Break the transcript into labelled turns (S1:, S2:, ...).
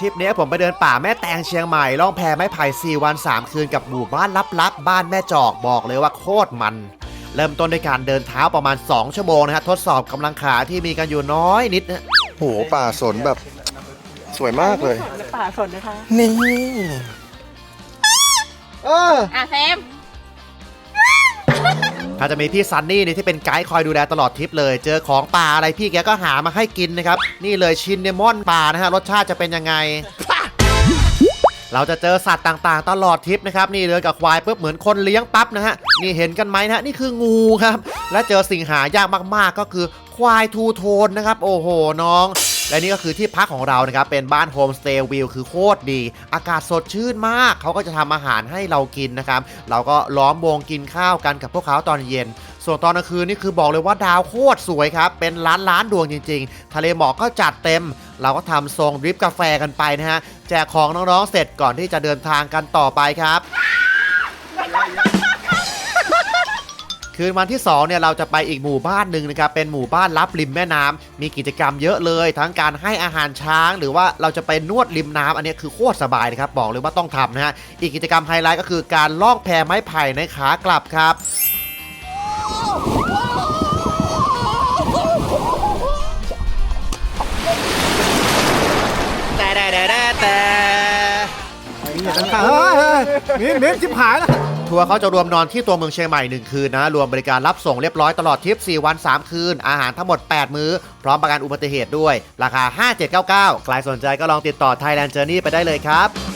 S1: ทริปเนี้ยผมไปเดินป่าแม่แตงเชียงใหม่ล่องแพไม้ไผ่ 4 วัน 3 คืนกับหมู่บ้านลับๆ บ้านแม่จอกบอกเลยว่าโคตรมัน เริ่มต้นด้วยการเดินเท้าประมาณ 2 ชั่วโมงนะฮะทดสอบกำลังขาที่มีกันอยู่น้อยนิดนะ
S2: โหป่าสนแบบสวยมากเลย
S3: ป่าสนนะคะ
S2: นี่ เออ
S3: อะเซม
S1: ถ้าจะมีพี่ซันนี่นี่ที่เป็นไกด์คอยดูแลตลอดทริปเลย เจอของป่าอะไรพี่แกก็หามาให้กินนะครับ นี่เลยชินเนมอนป่านะฮะรสชาติจะเป็นยังไง เราจะเจอสัตว์ต่างๆ ตลอดทริปนะครับ นี่เลยกับควายปุ๊บเหมือนคนเลี้ยงปั๊บนะฮะ นี่เห็นกันไหมนะฮะนี่คืองูครับ และเจอสิ่งหายากมากๆ ก็คือควายทูโทนนะครับ โอ้โหน้อง และนี่ก็คือที่พักของเรานะครับเป็นบ้านโฮมสเตย์วิวคือโคตรดี อากาศสดชื่นมาก เขาก็จะทำอาหารให้เรากินนะครับเราก็ล้อมวงกินข้าวกันกับพวกเขาตอนเย็น ส่วนตอนกลางคืนนี่คือบอกเลยว่าดาวโคตรสวยครับ เป็นล้านล้านดวงจริง ๆ ทะเลหมอกก็จัดเต็ม เราก็ทำทรงดริปกาแฟกันไปนะฮะแจกของน้องๆเสร็จก่อนที่จะเดินทางกันต่อไปครับ คืนวันที่2เนี่ยเราจะไปอีกหมู่บ้านหนึ่งนะครับเป็นหมู่บ้านลับริมแม่น้ำมีกิจกรรมเยอะเลย ทั้งการให้อาหารช้าง หรือว่าเราจะไปนวดริมน้ำอันนี้คือโคตรสบายนะครับบอกเลยว่าต้องทำนะฮะอีกกิจกรรมไฮไลท์ก็คือการล่องแพไม้ไผ่ในขากลับครับแต่แต่แต่แต่ แต่
S4: เฮ้ยเฮ้ยมิ้นมิ้นชิบหายแล้ว
S1: ทัวร์เขาจะรวมนอนที่ตัวเมืองเชียงใหม่ 1 คืนนะ รวมบริการรับส่งเรียบร้อยตลอดทริป 4 วัน 3 คืน อาหารทั้งหมด 8 มื้อ พร้อมประกันอุบัติเหตุด้วย ราคา 5799 ใครสนใจก็ลองติดต่อ Thailand Journey ไปได้เลยครับ